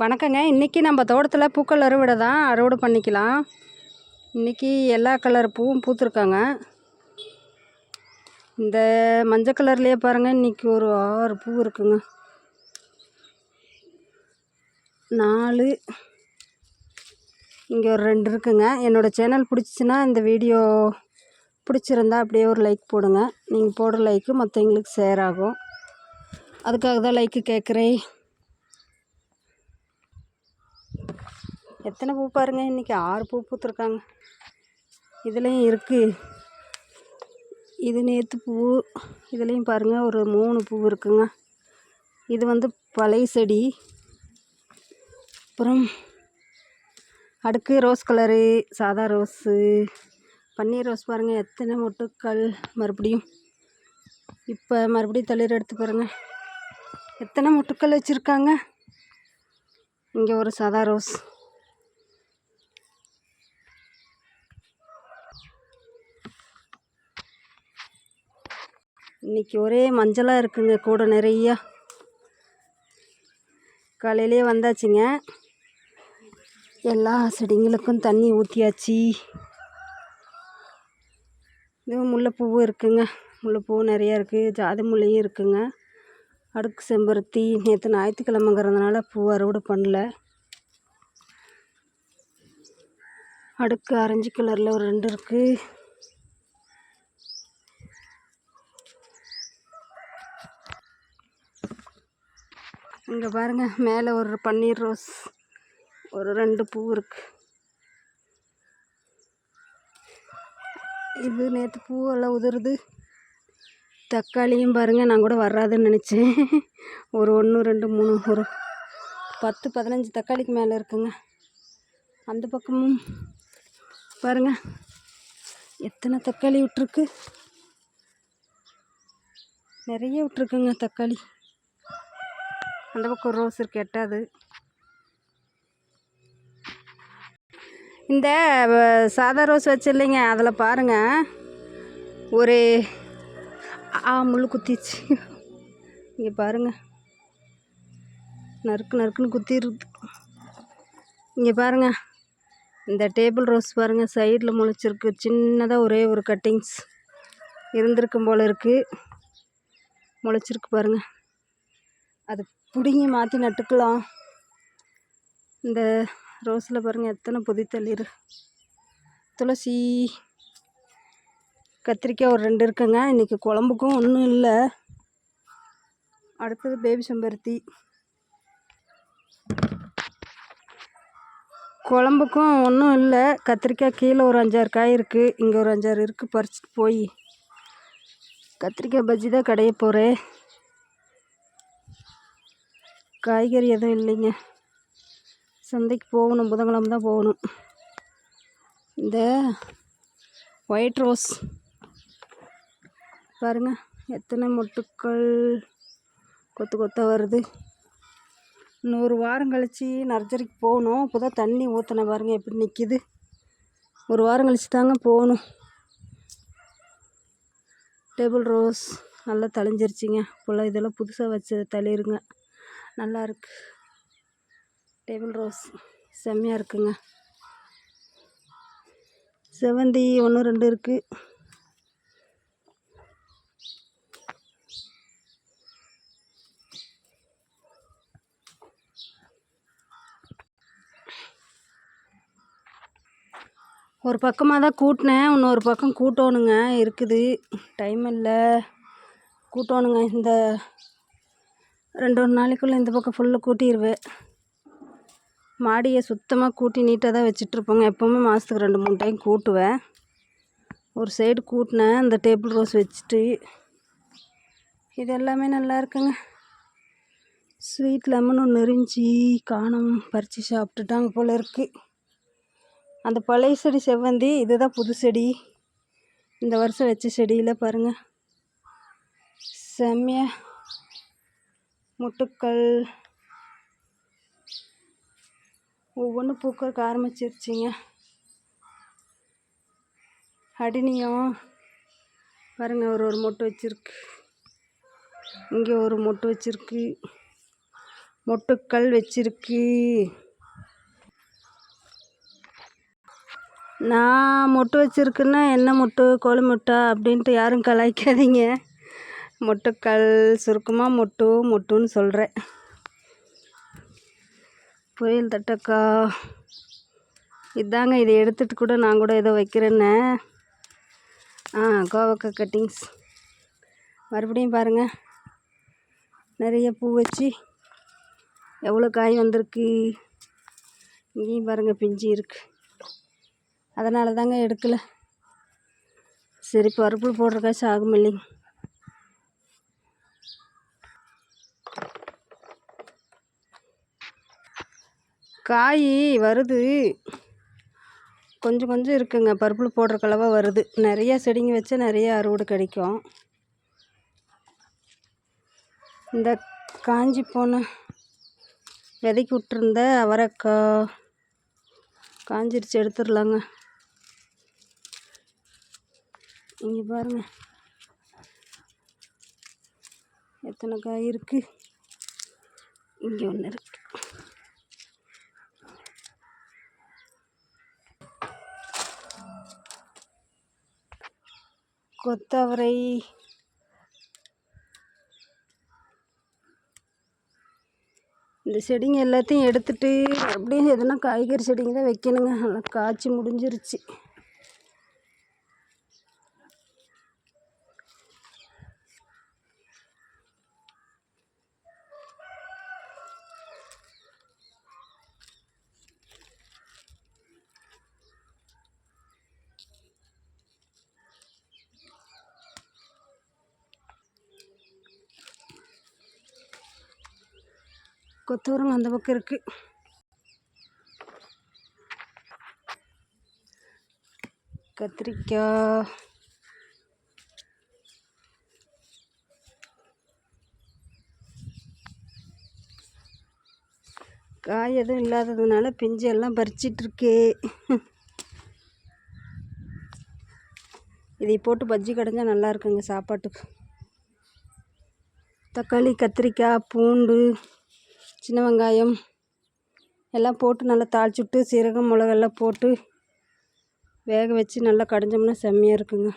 வணக்கங்க. இன்றைக்கி நம்ம தோட்டத்தில் பூக்கள் அறுவடை தான் அறுவடை பண்ணிக்கலாம். இன்றைக்கி எல்லா கலர் பூவும் பூத்துருக்காங்க. இந்த மஞ்சள் கலர்லேயே பாருங்கள் இன்றைக்கி ஒரு ஆறு பூ இருக்குங்க. நாலு. இங்கே ஒரு ரெண்டு இருக்குங்க. என்னோடய சேனல் பிடிச்சிச்சின்னா இந்த வீடியோ பிடிச்சிருந்தா அப்படியே ஒரு லைக் போடுங்க. நீங்கள் போடுற லைக்கு மற்றவங்களுக்கு ஷேர் ஆகும். அதுக்காக தான் லைக்கு கேட்குறேன் எத்தனை பூ பாருங்க? இன்றைக்கி ஆறு பூ பூத்துருக்காங்க. இதுலேயும் இருக்குது இது நேற்று பூ. இதுலேயும் பாருங்கள் ஒரு மூணு பூ இருக்குங்க. இது வந்து பழைய செடி. அப்புறம் அடுக்கு ரோஸ் கலரு சாதா ரோஸு. பன்னீர் ரோஸ் பாருங்கள் எத்தனை மொட்டுக்கள் மறுபடியும். இப்போ மறுபடியும் தளிர் எடுத்து பாருங்கள் எத்தனை மொட்டுக்கள் வச்சுருக்காங்க? இங்கே ஒரு சாதா ரோஸ். இன்றைக்கி ஒரே மஞ்சளாக இருக்குங்க கூட நிறையா. காலையிலே வந்தாச்சுங்க. எல்லா செடிங்களுக்கும் தண்ணி ஊற்றியாச்சு இதுவும் முல்லைப்பூவும் இருக்குங்க. முல்லைப்பூ நிறையா இருக்குது ஜாதி முல்லையும் இருக்குங்க. அடுக்கு செம்பருத்தி நேற்று ஞாயிற்றுக்கிழமைங்கிறதுனால பூ அறுவடை பண்ணல. அடுக்கு ஆரஞ்சு கலரில் ஒரு ரெண்டு இருக்குது இங்கே பாருங்கள் மேலே ஒரு பன்னீர் ரோஸ் ஒரு ரெண்டு பூ இருக்குது இது நேற்று பூவெல்லாம் உதிருது. தக்காளியும் பாருங்கள் நான் கூட வராதுன்னு நினச்சேன். ஒரு ஒன்று ரெண்டு மூணு ஒரு பத்து பதினஞ்சு தக்காளிக்கு மேலே இருக்குங்க. அந்த பக்கமும் பாருங்கள் எத்தனை தக்காளி விட்ருக்கு நிறைய விட்ருக்குங்க தக்காளி. அந்த பக்கம் ரோஸ் இருக்கு எட்டாது. இந்த சாதா ரோஸ் வச்சில்லைங்க அதில் பாருங்கள் ஒரு ஆ முள் குத்திச்சு இங்கே பாருங்கள் நறுக்கு நறுக்குன்னு குத்திடுது இங்கே பாருங்கள் இந்த டேபிள் ரோஸ் பாருங்கள் சைடில் முளைச்சிருக்கு. சின்னதாக ஒரே ஒரு கட்டிங்ஸ் இருந்திருக்கும் போல் இருக்குது முளைச்சிருக்கு பாருங்கள் அது பிடுங்கி மாற்றி நட்டுக்கலாம். இந்த ரோஸில் பாருங்கள் எத்தனை பொதி தளிர். துளசி கத்திரிக்காய் ஒரு ரெண்டு இருக்குங்க. இன்றைக்கி குழம்புக்கும் ஒன்றும் இல்லை. அடுத்தது பேபி செம்பருத்தி. குழம்புக்கும் ஒன்றும் இல்லை. கத்திரிக்காய் கீழே ஒரு அஞ்சாறு காய் இருக்குது இங்கே ஒரு அஞ்சாறு இருக்குது பறிச்சிட்டு போய். கத்திரிக்காய் பஜ்ஜி தான் கடைய போகிறேன் காய்கறி எதுவும் இல்லைங்க. சந்தைக்கு போகணும். புதன்கிழமை தான் போகணும். இந்த ஒயிட் ரோஸ் பாருங்கள் எத்தனை மொட்டுக்கள் கொத்து கொத்தாக வருது. இன்னொரு வாரம் கழித்து நர்சரிக்கு போகணும். இப்போ தான் தண்ணி ஊற்றின பாருங்கள் எப்படி நிற்கிது ஒரு வாரம் கழித்து தாங்க போகணும். டேபிள் ரோஸ் நல்லா தழிஞ்சிருச்சிங்க. இப்போல்லாம் இதெல்லாம் புதுசாக வச்சு தளிருங்க நல்லாயிருக்கு. டேபிள் ரோஸ் செம்மையாக இருக்குங்க. செவந்தி ஒன்று ரெண்டு இருக்குது ஒரு பக்கமாக தான் கூட்டினேன். இன்னொரு பக்கம் கூட்டணுங்க. இருக்குது. டைம் இல்லை. கூட்டணுங்க. இந்த ரெண்டு ஒரு நாளைக்குள்ளே இந்த பக்கம் ஃபுல்லாக கூட்டிடுவேன் மாடியை சுத்தமாக கூட்டி நீட்டாக தான் வச்சிட்ருப்போங்க. எப்போவுமே மாதத்துக்கு ரெண்டு மூணு டைம் கூட்டுவேன் ஒரு சைடு கூட்டினேன் அந்த டேபிள் ரோஸ் வச்சுட்டு இது எல்லாமே நல்லா இருக்குங்க. ஸ்வீட் லெமன் ஒன்று நெறிஞ்சி காணம் பறித்து சாப்பிட்டுட்டாங்க போல் இருக்குது அந்த பழைய செடி செவ்வந்தி இதுதான் புது செடி. இந்த வருஷம் வச்ச செடியில் பாருங்கள் செம்மையாக முட்டுக்கள். ஒவ்வொன்றும் பூக்கறக்க ஆரம்பிச்சிருச்சிங்க. அடினியம். பாருங்கள் ஒரு ஒரு மொட்டு வச்சுருக்கு. இங்கே ஒரு மொட்டு வச்சுருக்கு. மொட்டுக்கள் வச்சிருக்கு. நான் மொட்டு வச்சுருக்குன்னா என்ன மொட்டு? கோழி முட்டா? அப்படின்ட்டு யாரும் கலாய்க்காதீங்க. மொட்டுக்கள் சுருக்கமாக மொட்டு மொட்டுன்னு சொல்கிறேன் புயல் தட்டக்கா. இதாங்க இதை எடுத்துகிட்டு கூட நான் கூட ஏதோ வைக்கிறேன்னே. ஆ கோவக்காய் கட்டிங்ஸ். மறுபடியும் பாருங்கள் நிறைய பூ வச்சு எவ்வளோ காய் வந்திருக்கு. இங்கேயும் பாருங்கள் பிஞ்சு இருக்குது அதனால தாங்க எடுக்கலை. சரி பருப்பு போடுறக்காச்சும் ஆகும் இல்லைங்க. காய் வருது. கொஞ்சம் கொஞ்சம் இருக்குங்க. பருப்பில் போடுற வருது. நிறையா செடிங்க வச்சா நிறைய அறுவடை கிடைக்கும். இந்த காஞ்சி போன விதைக்கி விட்டுருந்த அவரைக்காய் காஞ்சிருச்சு எடுத்துடலாங்க. இங்கே பாருங்கள் எத்தனை காய் இருக்குது இங்கே ஒன்று இருக்குது கொத்தவரை. இந்த செடிங்க எல்லாத்தையும் எடுத்துகிட்டு அப்படியே எதுனா காய்கறி செடிங்க தான் வைக்கணுங்க. நல்லா காய்ச்சி முடிஞ்சிருச்சு. கொத்தவரங்க அந்த பக்கம் இருக்குது கத்திரிக்காய். காய் எதுவும் இல்லாததுனால பிஞ்சு எல்லாம் பறிச்சிட்ருக்கு இதை போட்டு பஜ்ஜி கடைஞ்சால் நல்லா இருக்குங்க சாப்பாட்டுக்கு. தக்காளி கத்திரிக்காய் பூண்டு. சின்ன வெங்காயம் எல்லாம் போட்டு நல்லா தாளிச்சுட்டு சீரகம் மிளகெல்லாம் போட்டு வேக வச்சு நல்லா கடைஞ்சோம்னா செம்மையாக இருக்குங்க.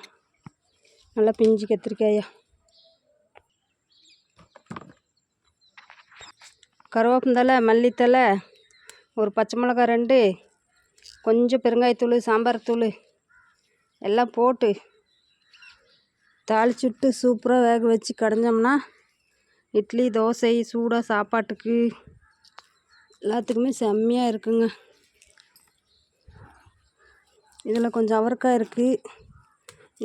நல்லா பிஞ்சு கத்திரிக்காயா. கருவேப்பந்தலை மல்லித்தலை ஒரு பச்சை மிளகா ரெண்டு கொஞ்சம் பெருங்காயத்தூள் சாம்பார் தூள் எல்லாம் போட்டு தாளிச்சுட்டு சூப்பராக வேக வச்சு கடைஞ்சோம்னா இட்லி தோசை சூடாக சாப்பாட்டுக்கு எல்லாத்துக்குமே செம்மையாக இருக்குங்க. இதில் கொஞ்சம் அவரைக்காய் இருக்குது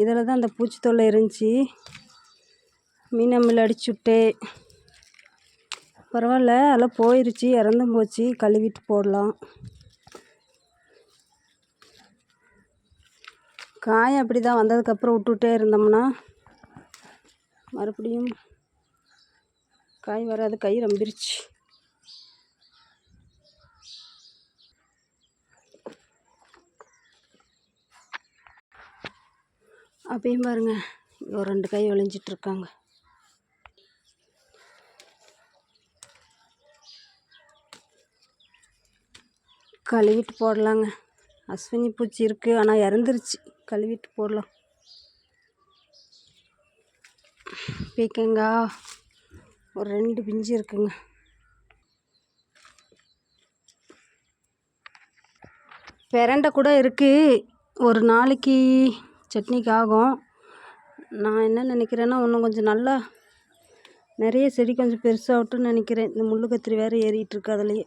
இதில் தான் அந்த பூச்சி தொல்லை இருந்துச்சு. மீன் அம்மில் அடிச்சுட்டே பரவாயில்ல அதெல்லாம் போயிருச்சு இறந்தும் போச்சு. கழுவிட்டு போடலாம். காய் அப்படி தான் வந்ததுக்கப்புறம் விட்டுட்டே இருந்தோம்னா மறுபடியும் காய் வராது கை ரம்பிருச்சு. அப்பயும் பாருங்க ஒரு ரெண்டு கை விளைஞ்சிட்ருக்காங்க கழுவிட்டு போடலாங்க. அஸ்வினி பூச்சி இருக்குது ஆனால் இறந்துருச்சு. கழுவிட்டு போடலாம். பீக்கங்காய். ஒரு ரெண்டு பிஞ்சு இருக்குங்க. பிரண்டை கூட இருக்குது ஒரு நாளைக்கு சட்னிக்கு ஆகும். நான் என்ன நினைக்கிறேன்னா இன்னும் கொஞ்சம் நல்லா நிறைய செடி கொஞ்சம் பெருசாகட்டும்னு நினைக்கிறேன். இந்த முள்ளு கத்திரி வேறு ஏறிட்டுருக்கு அதுலேயே.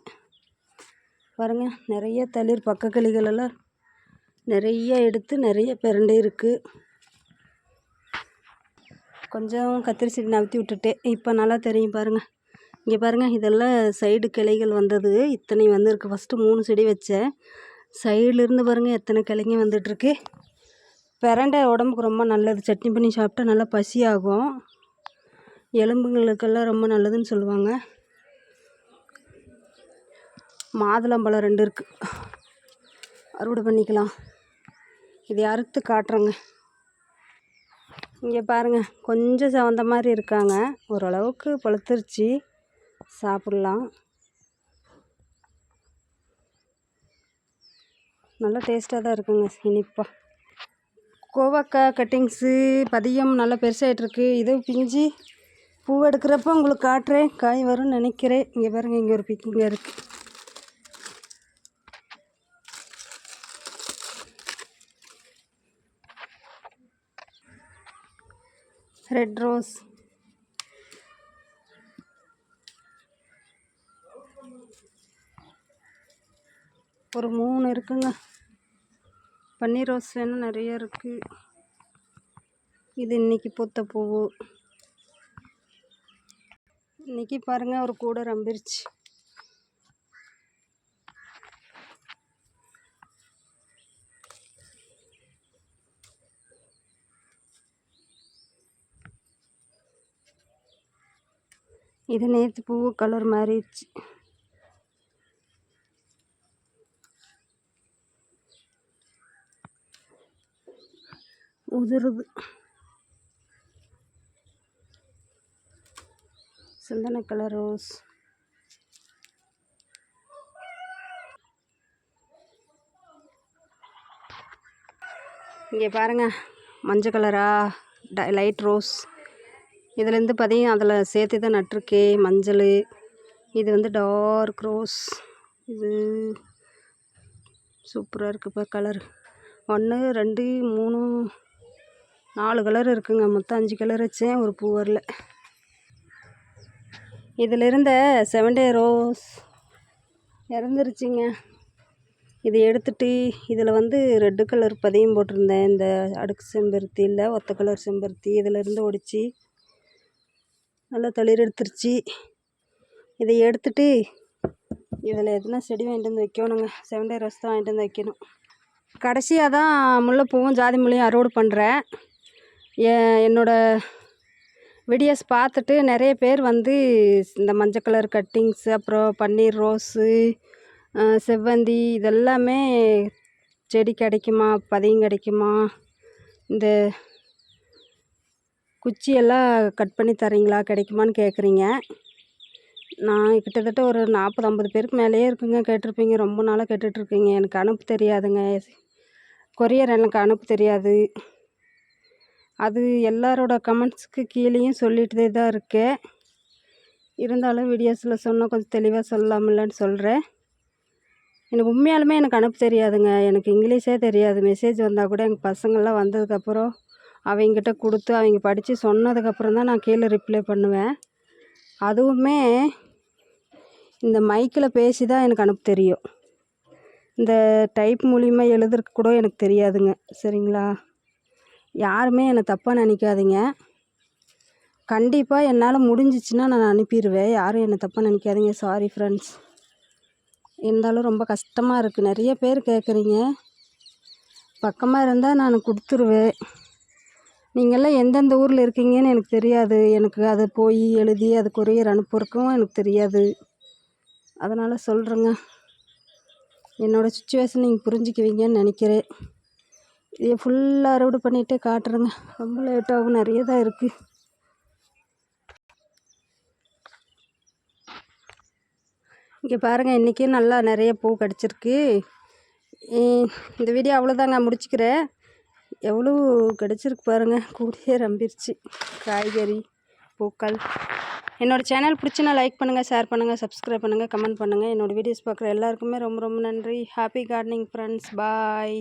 பாருங்கள் நிறைய தளிர் பக்கக்கிளிகளெல்லாம் நிறைய எடுத்து நிறைய பிரண்டை இருக்குது கொஞ்சம் கத்திரி செடி நகர்த்தி விட்டுட்டேன் இப்போ நல்லா தெரியும் பாருங்கள் இங்கே பாருங்கள் இதெல்லாம் சைடு கிளைகள் வந்தது. இத்தனை வந்திருக்கு. ஃபஸ்ட்டு மூணு செடி வச்சேன். சைடுலேருந்து பாருங்கள் எத்தனை கிளைங்க வந்துட்டுருக்கு. பிரண்டை உடம்புக்கு ரொம்ப நல்லது. சட்னி பண்ணி சாப்பிட்டா நல்லா பசியாகும். எலும்புகளுக்கெல்லாம் எலும்புங்களுக்கெல்லாம் ரொம்ப நல்லதுன்னு சொல்லுவாங்க. மாதுளம்பழம் ரெண்டு இருக்குது அறுவடை பண்ணிக்கலாம். இது அறுத்து காட்டுறேங்க. இங்கே பாருங்கள் கொஞ்சம் செவந்த மாதிரி இருக்காங்க. ஓரளவுக்கு பழுத்துருச்சு. சாப்பிட்லாம். நல்லா டேஸ்ட்டாக தான் இருக்குங்க இனிப்பாக கோவாக்காய் கட்டிங்ஸு பதியம் நல்லா பெருசாகிட்ருக்கு இது பிஞ்சு பூ எடுக்கிறப்ப உங்களுக்கு காட்டுறேன். காய் வரும்னு நினைக்கிறேன். இங்கே பாருங்கள் இங்கே ஒரு பிக்கிங்க இருக்குது ரெட் ரோஸ். ஒரு மூணு இருக்குங்க. பன்னீர் ரோஸ் வேணும் நிறைய இருக்குது இது இன்றைக்கி பூத்த பூவு. இன்றைக்கி பாருங்கள் ஒரு கூடை ரம்பிருச்சு. இது நேற்று பூவு கலர் மாறிடுச்சு. உதிருது. சந்தன கலர் ரோஸ். இங்கே பாருங்கள் மஞ்சள் கலரா லைட் ரோஸ். இதுலேருந்து பார்த்தீங்கன்னா அதில் சேர்த்து தான் நட்டிருக்கே மஞ்சள் இது வந்து டார்க் ரோஸ் இது சூப்பராக இருக்குப்பா கலர் ஒன்று ரெண்டு மூணு நாலு கலர் இருக்குங்க. மொத்தம் அஞ்சு கலர் வச்சேன் ஒரு பூ வரல. இதில் இருந்த செவன்டே ரோஸ் இறந்துருச்சுங்க. இதை எடுத்துட்டு இதில் வந்து ரெட்டு கலர் பதியம் போட்டிருந்தேன். இந்த அடுக்கு செம்பருத்தியில் ஒத்த கலர் செம்பருத்தி இதில் இருந்து ஒடிச்சு நல்லா தளிர் எடுத்துருச்சு. இதை எடுத்துட்டு இதில் எதுனா செடி வாங்கிட்டு வந்து வைக்கணுங்க. செவன்டே ரோஸ் தான் வாங்கிட்டு வந்து வைக்கணும். கடைசியாக தான் முல்லைப்பூவும் ஜாதி முல்லையும் அறுவடை பண்ணுறேன் என்னோடய வீடியோஸ் பார்த்துட்டு நிறைய பேர் வந்து இந்த மஞ்சள் கலர் கட்டிங்ஸு அப்புறம் பன்னீர் ரோஸு செவ்வந்தி இதெல்லாமே செடி கிடைக்குமா பதியம் கிடைக்குமா இந்த குச்சியெல்லாம் கட் பண்ணி தரீங்களா? கிடைக்குமான்னு கேட்குறீங்க. நான் கிட்டத்தட்ட ஒரு நாற்பது ஐம்பது பேருக்கு மேலேயே இருக்குங்க கேட்டிருப்பீங்க. ரொம்ப நாளாக கேட்டுட்ருக்கீங்க. எனக்கு அனுப்ப தெரியாதுங்க. கொரியர் எனக்கு அனுப்ப தெரியாது. அது எல்லாரோட கமெண்ட்ஸுக்கு கீழேயும் சொல்லிகிட்டே தான் இருக்கேன். இருந்தாலும் வீடியோஸில் சொன்னால் கொஞ்சம் தெளிவாக சொல்லாமலன்னு சொல்கிறேன் எனக்கு உண்மையாலுமே எனக்கு அனுப்ப தெரியாதுங்க. எனக்கு இங்கிலீஷே தெரியாது. மெசேஜ் வந்தால் கூட எங்கள் பசங்கள்லாம் வந்ததுக்கப்புறம் அவங்ககிட்ட கொடுத்து அவங்க படித்து சொன்னதுக்கப்புறம் தான் நான் கீழே ரிப்ளை பண்ணுவேன். அதுவுமே இந்த மைக்கில் பேசி தான் எனக்கு அனுப்ப தெரியும். இந்த டைப் மூலிமா எழுதுறதுக்கு கூட எனக்கு தெரியாதுங்க. சரிங்களா? யாருமே என்னை தப்பாக நினைக்காதீங்க. கண்டிப்பாக என்னால் முடிஞ்சிச்சுன்னா நான் அனுப்பிடுவேன் யாரும் என்னை தப்பாக நினைக்காதீங்க. சாரி ஃப்ரெண்ட்ஸ் இருந்தாலும் ரொம்ப கஷ்டமாக இருக்குது நிறைய பேர் கேட்குறீங்க பக்கமாக இருந்தால் நான் கொடுத்துருவேன். நீங்கள்லாம் எந்தெந்த ஊரில் இருக்கீங்கன்னு எனக்கு தெரியாது. எனக்கு அதை போய் எழுதி அது கொரியர் அனுப்புறதுக்கும் எனக்கு தெரியாது. அதனால் சொல்கிறேங்க என்னோடய சுச்சுவேஷன் நீங்கள் புரிஞ்சுக்குவீங்கன்னு நினைக்கிறேன். இதை ஃபுல்லாக அறுவடை பண்ணிகிட்டே காட்டுறேங்க. ரொம்ப லேட்டாகும் நிறைய தான் இருக்குது இங்கே பாருங்கள் இன்றைக்கி நல்லா நிறைய பூ கிடச்சிருக்கு. இந்த வீடியோ அவ்வளோதாங்க முடிச்சுக்கிறேன். எவ்வளோ கிடச்சிருக்கு பாருங்கள் கூடியே ரம்பிருச்சு. காய்கறி பூக்கள். என்னோடய சேனல் பிடிச்சினா லைக் பண்ணுங்கள் ஷேர் பண்ணுங்கள் சப்ஸ்கிரைப் பண்ணுங்கள் கமெண்ட் பண்ணுங்கள் என்னோடய வீடியோஸ் பார்க்குற எல்லாருக்குமே ரொம்ப ரொம்ப நன்றி. Happy gardening friends bye